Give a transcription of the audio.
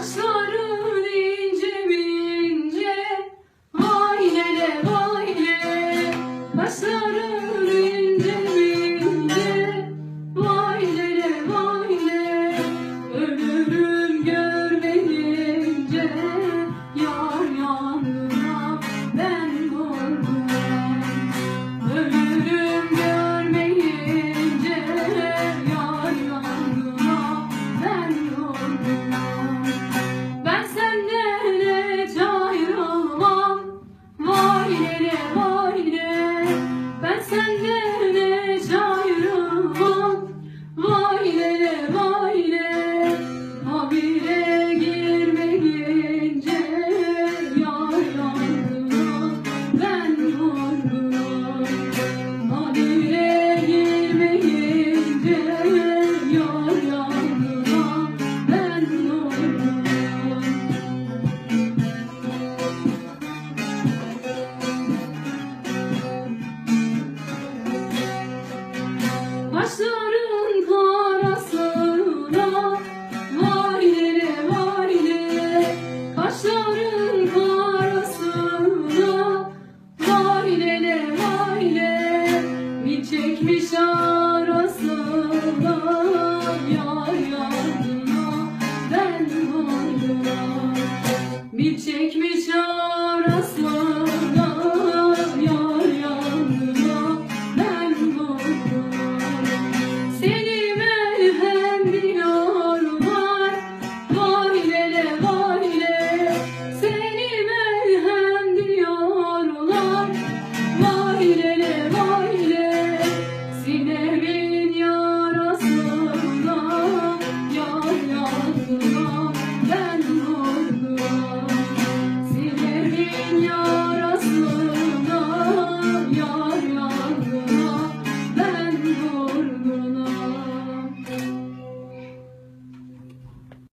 Saçlarım Ben senden ne can Kaşların karasına Vay dere vay dere Kaşların karasına Bir çekmiş arasına Yar yardına ben varım. Bir çekmiş